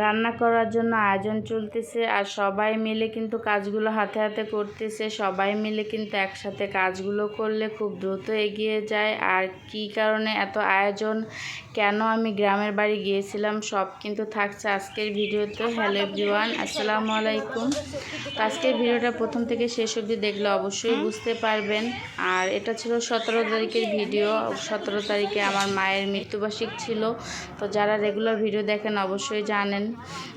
রান্না করার জন্য আয়োজন চলতেছে আর সবাই মিলে কিন্তু কাজগুলো হাতে হাতে করতেছে। সবাই মিলে কিন্তু একসাথে কাজগুলো করলে খুব দ্রুত এগিয়ে যায়। আর কি কারণে এত আয়োজন? কেন আমি গ্রামের বাড়ি গিয়েছিলাম? সব কিন্তু থাকছে আজকের ভিডিওতে। হ্যালো এভরিওয়ান আসসালামু আলাইকুম। আজকের ভিডিওটা প্রথম থেকে শেষ অবধি দেখলে অবশ্যই বুঝতে পারবেন। আর এটা ছিল সতেরো তারিখের ভিডিও। সতেরো তারিখে আমার মায়ের মৃত্যুবার্ষিক ছিল। তো যারা রেগুলার ভিডিও দেখেন অবশ্যই জানেন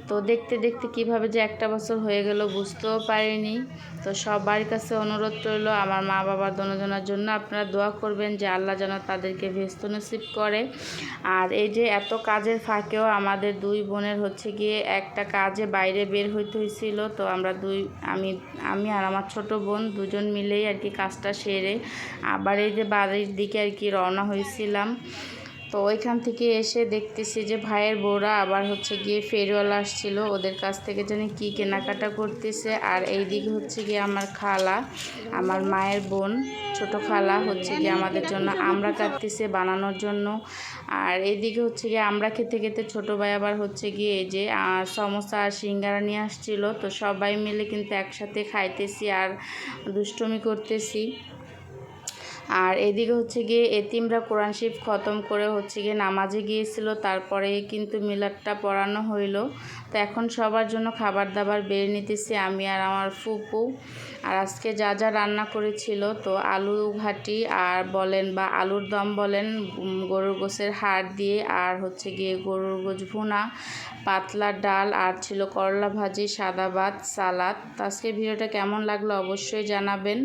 তো দেখতে দেখতে কীভাবে যে একটা বছর হয়ে গেল বুঝতেও পারিনি। তো সবার কাছে অনুরোধ রইল আমার মা বাবার দনোজনের জন্য আপনারা দোয়া করবেন যে আল্লাহ যেন তাদেরকে ভেস্ত নসিব করে। আর এই যে এত কাজের ফাঁকেও আমাদের দুই বোনের হচ্ছে গিয়ে একটা কাজে বাইরে বের হইতে হয়েছিল তো আমরা দুই, আমি আমি আর আমার ছোট বোন দুজন মিলেই আর কি কাজটা সেরে আবার এই যে বাড়ির দিকে আর কি রওনা হয়েছিলাম। তো ওইখান থেকে এসে দেখতেছি যে ভাইয়ের বউরা আবার হচ্ছে গিয়ে ফেরিওয়ালা আসছিল। ওদের কাছ থেকে জানি কি কেনাকাটা করতেছে। আর এই দিকে হচ্ছে গিয়ে আমার খালা আমার মায়ের বোন ছোট খালা হচ্ছে গিয়ে আমাদের জন্য আমরা কাটতেছে বানানোর জন্য। আর এইদিকে হচ্ছে গিয়ে আমরা খেতে খেতে ছোটো ভাই আবার হচ্ছে গিয়ে যে আহ, সমোসা আর সিঙ্গারা নিয়ে আসছিল। তো সবাই মিলে কিন্তু একসাথে খাইতেছি আর দুষ্টমি করতেছি। আর এদিকে হচ্ছে গিয়ে এতিমরা কোরআন শরীফ খতম করে হচ্ছে গিয়ে নামাজে গিয়েছিল, তারপরে কিন্তু মিলাদটা পড়ানো হইল। তো এখন সবার জন্য খাবার দাবার বেড়ে নিতেছি আমি আর আমার ফুপু। আর আজকে যা যা রান্না করেছিল, তো আলু ঘাটি আর বলেন বা আলুর দম বলেন গরুর গোসের হাড় দিয়ে আর হচ্ছে গিয়ে গরুর গোছ ভুনা, পাতলা ডাল আর ছিল করলা ভাজি, সাদা ভাত, সালাদ। তো আজকে ভিডিওটা কেমন লাগল অবশ্যই জানাবেন।